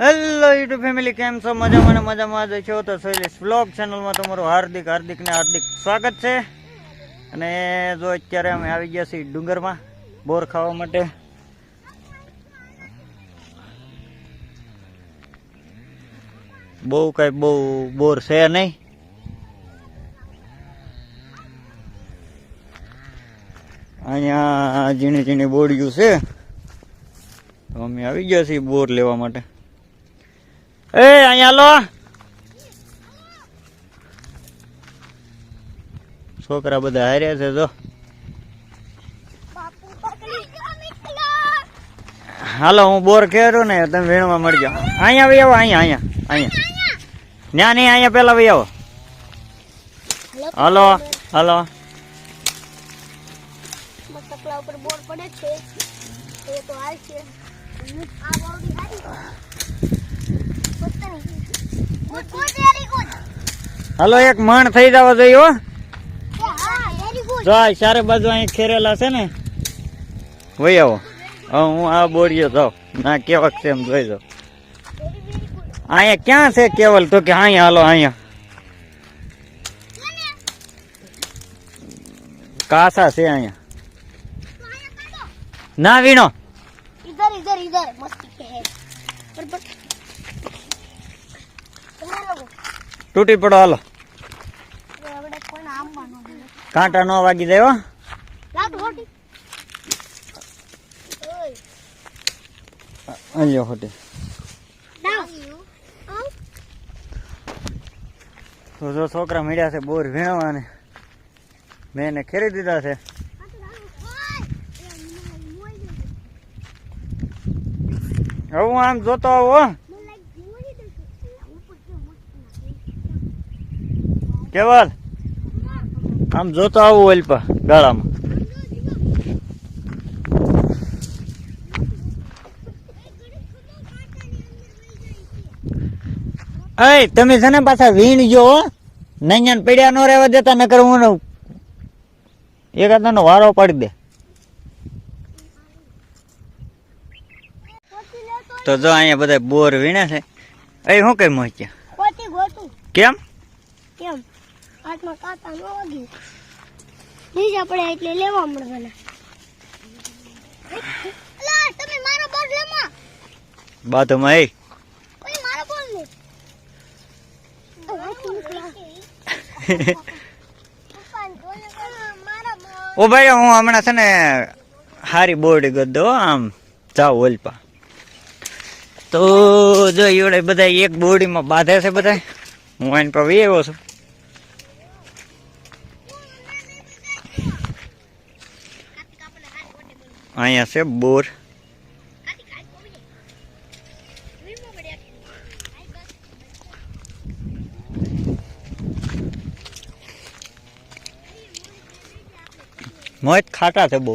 Hello YouTube family કેમ છો? મજામાં ને મજામાં જ છો? તો શૈલેષ બ્લોગ ચેનલમાં તમારું હાર્દિક હાર્દિક ને હાર્દિક સ્વાગત છે. અને જો અત્યારે અમે આવી ગયા છીએ ડુંગરમાં બોર ખાવા માટે. બહુ કઈ બહુ બોર છે નહીં. અહીંયા ઝીણી ઝીણી બોડિયું છે. તો અમે આવી ગયા છીએ બોર લેવા માટે. એ અહીંયા લો છોકરા બધા હાર્યા છે જો. હાલો હું બોર ખેરું ને તમે વીણવા મળી જાઓ અહીંયા ભાઈ આવો અહીંયા અહીંયા અહીંયા. ન્યા નહીં અહીંયા પેલા ભાઈ આવો. Hello hello. મતલબ પડે છે. એ તો હાલ છે. આ બોર્ડ હારી પતા નહીં ગુડ વેરી ગુડ હલો, એક માણ થઈ જવા જોઈએ, હો. જો ચારે બાજુ અહીં ખેરેલા છે ને, વહી આવો. હું આ બોરીઓ જાઉં. ના, કેવક છે એમ જોઈ જાઉં. અહીંયા ક્યાં છે કેવલ? તો કે અહીંયા, હાલો, અહીંયા. કાસા છે અહીંયા. ના, વીણો. ઇધર ઇધર ઇધર મસ્તી કે હે તૂટી પડો હાલો. કાંટા નો વાગી જાય હો. હોટી. તો જો છોકરા મળ્યા છે બોર વીણવાને. મેં એને ખેરી દીધા છે. હવે હું આમ જોતો આવો હો. કેવલ આમ જોતો આવું ઓલપા ગાળામાં. અય તમે છે ને પાછા વીણ જો હો. નૈયાને પડ્યા નો રહેવા દેતા નકર હું એકાદાનો વારો પાડી દે. તો જો અહીંયા બધા બોર વીણે છે. એ શું કઈ મોચ્યા કેમ? કેમ? હાથમાં કાતા ન વાગ્યું નીચે પડે એટલે લેવા મળવાના. તમે મારો બોલ લેમાં. બાથમાં એ કોઈ મારો બોલ લે. ઓ ભાઈ હું હમણાં છે ને હારી બોર્ડ ગદ દો આમ જાવ ઓલપા. તો જો એવડે બધા એક બોડીમાં બાંધે છે બધા હું એને પર આવ્યો છું. અહીંયા છે બોર. મોજ ખાટા છે બહુ